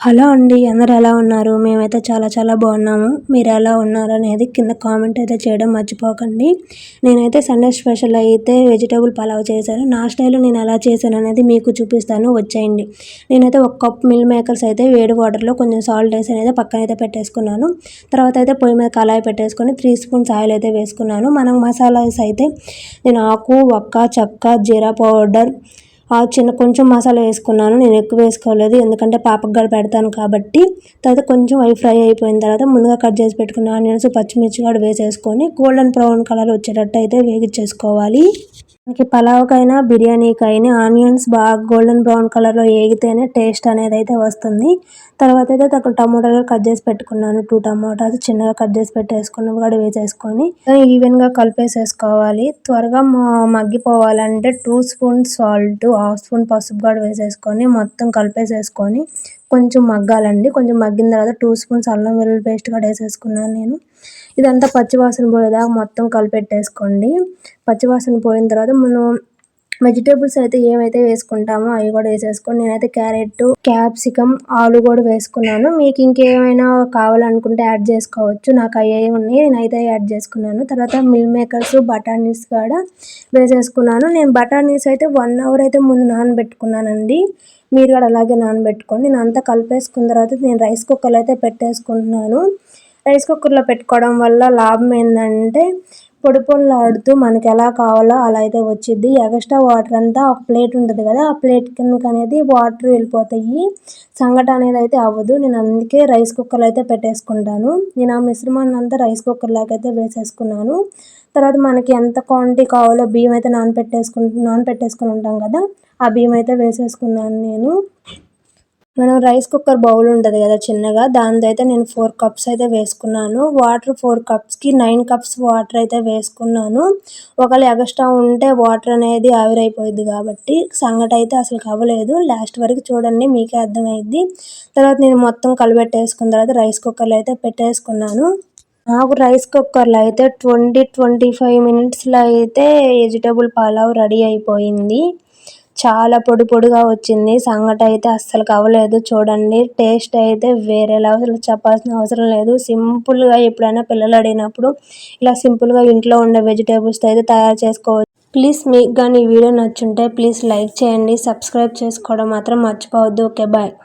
Hello అండి అందరు ఎలా ఉన్నారు? మేమైతే చాలా చాలా బాగున్నాము. మీరు ఎలా ఉన్నారు అనేది కింద కామెంట్ అయితే చేయడం మర్చిపోకండి. నేనైతే సండే స్పెషల్ అయితే వెజిటేబుల్ పలావ్ చేశాను. నా స్టైల్లో నేను ఎలా చేశాను అనేది మీకు చూపిస్తాను. వచ్చేయండి. నేనైతే ఒక కప్ మిల్ మేకర్స్ అయితే వేడి వాటర్లో కొంచెం సాల్ట్ వేసి అయితే పక్కన అయితే పెట్టేసుకున్నాను. తర్వాత అయితే పొయ్యి మీద కళాయి పెట్టేసుకొని త్రీ స్పూన్స్ ఆయిల్ అయితే వేసుకున్నాను. మనం మసాలాస్ అయితే నేను ఆకు ఒక్క చెక్క జీరా పౌడర్ చిన్న కొంచెం మసాలా వేసుకున్నాను. నేను ఎక్కువ వేసుకోలేదు. ఎందుకంటే పాపకు కూడా పెడతాను కాబట్టి. తర్వాత కొంచెం అవి ఫ్రై అయిపోయిన తర్వాత ముందుగా కట్ చేసి పెట్టుకున్న ఆనియన్స్ పచ్చిమిర్చి కూడా వేసేసుకొని గోల్డెన్ బ్రౌన్ కలర్ వచ్చేటట్టు అయితే వేగించేసుకోవాలి మనకి పలావ్కైనా బిర్యానీకైనా ఆనియన్స్ బాగా గోల్డెన్ బ్రౌన్ కలర్లో వేగితేనే టేస్ట్ అనేది అయితే వస్తుంది. తర్వాత అయితే అక్కడ టమోటాలు కట్ చేసి పెట్టుకున్నాను. టూ టమోటాస్ చిన్నగా కట్ చేసి పెట్టేసుకున్నవి కూడా వేసేసుకొని. ఈవెన్గా కలిపేసేసుకోవాలి. త్వరగా మగ్గిపోవాలంటే two spoon salt half spoon పసుపు కూడా వేసేసుకొని మొత్తం కలిపేసేసుకొని కొంచెం మగ్గాలండి. కొంచెం మగ్గిన తర్వాత టూ స్పూన్స్ అల్లం వెల్లుల్లి పేస్ట్ కూడా వేసేసుకున్నాను నేను. ఇదంతా పచ్చివాసన పోయేదాకా మొత్తం కలిపెట్టేసుకోండి. పచ్చివాసన పోయిన తర్వాత మనం వెజిటేబుల్స్ అయితే ఏమైతే వేసుకుంటామో అవి కూడా వేసేసుకొని నేనైతే క్యారెట్ క్యాప్సికమ్ ఆలు కూడా వేసుకున్నాను. మీకు ఇంకేమైనా కావాలనుకుంటే యాడ్ చేసుకోవచ్చు. నాకు అయ్యే ఉన్నాయి. నేనైతే యాడ్ చేసుకున్నాను. తర్వాత మిల్ మేకర్స్ బఠానీస్ కూడా వేసేసుకున్నాను. నేను బఠానీస్ అయితే వన్ అవర్ అయితే ముందు నానబెట్టుకున్నానండి. మీరు కూడా అలాగే నానబెట్టుకోండి. నేను అంతా కలిపేసుకున్న తర్వాత నేను రైస్ కుక్కర్లో అయితే పెట్టేసుకుంటున్నాను. రైస్ కుక్కర్లో పెట్టుకోవడం వల్ల లాభం ఏంటంటే పొడి పొడిలాడుతూ మనకి ఎలా కావాలో అలా అయితే వచ్చింది ఎక్స్ట్రా వాటర్ అంతా ఒక ప్లేట్ ఉంటుంది కదా ఆ ప్లేట్ కిందకి అనేది వాటర్ వెళ్ళిపోతాయి. సంగట అనేది అయితే అవ్వదు. నేను అందుకే రైస్ కుక్కర్లో అయితే పెట్టేసుకుంటాను. నేను ఆ మిశ్రమాన్ని అంతా రైస్ కుక్కర్లోకి అయితే వేసేసుకున్నాను. తర్వాత మనకి ఎంత క్వాంటిటీ కావాలో బియ్యం అయితే నానపెట్టేసుకు నానపెట్టేసుకుని ఉంటాం కదా ఆ బియ్యం అయితే వేసేసుకున్నాను నేను. మనం రైస్ కుక్కర్ బౌల్ ఉంటుంది కదా చిన్నగా దానిది అయితే నేను ఫోర్ కప్స్ అయితే వేసుకున్నాను. వాటర్ ఫోర్ కప్స్కి నైన్ కప్స్ వాటర్ అయితే వేసుకున్నాను. ఒకవేళ ఎగస్ట్రా ఉంటే వాటర్ అనేది ఆవిరైపోయింది కాబట్టి సంగటి అయితే అసలు కవ్వలేదు లాస్ట్ వరకు చూడండి మీకే అర్థమైద్ది. తర్వాత నేను మొత్తం కలిపెట్టేసుకున్న తర్వాత రైస్ కుక్కర్లో అయితే పెట్టేసుకున్నాను. నాకు రైస్ కుక్కర్లో అయితే ట్వంటీ ట్వంటీ ఫైవ్ మినిట్స్లో అయితే వెజిటేబుల్ పలావ్ రెడీ అయిపోయింది. చాలా పొడి పొడిగా వచ్చింది. సంగటి అయితే అస్సలు అవ్వలేదు చూడండి టేస్ట్ అయితే వేరేలా అసలు చెప్పాల్సిన అవసరం లేదు. సింపుల్గా ఎప్పుడైనా పిల్లలు అడిగినప్పుడు ఇలా సింపుల్గా ఇంట్లో ఉండే వెజిటేబుల్స్ అయితే తయారు చేసుకోవచ్చు. ప్లీజ్ మీకు కానీ ఈ వీడియో నచ్చుంటే ప్లీజ్ లైక్ చేయండి. సబ్స్క్రైబ్ చేసుకోవడం మాత్రం మర్చిపోవద్దు. Okay bye.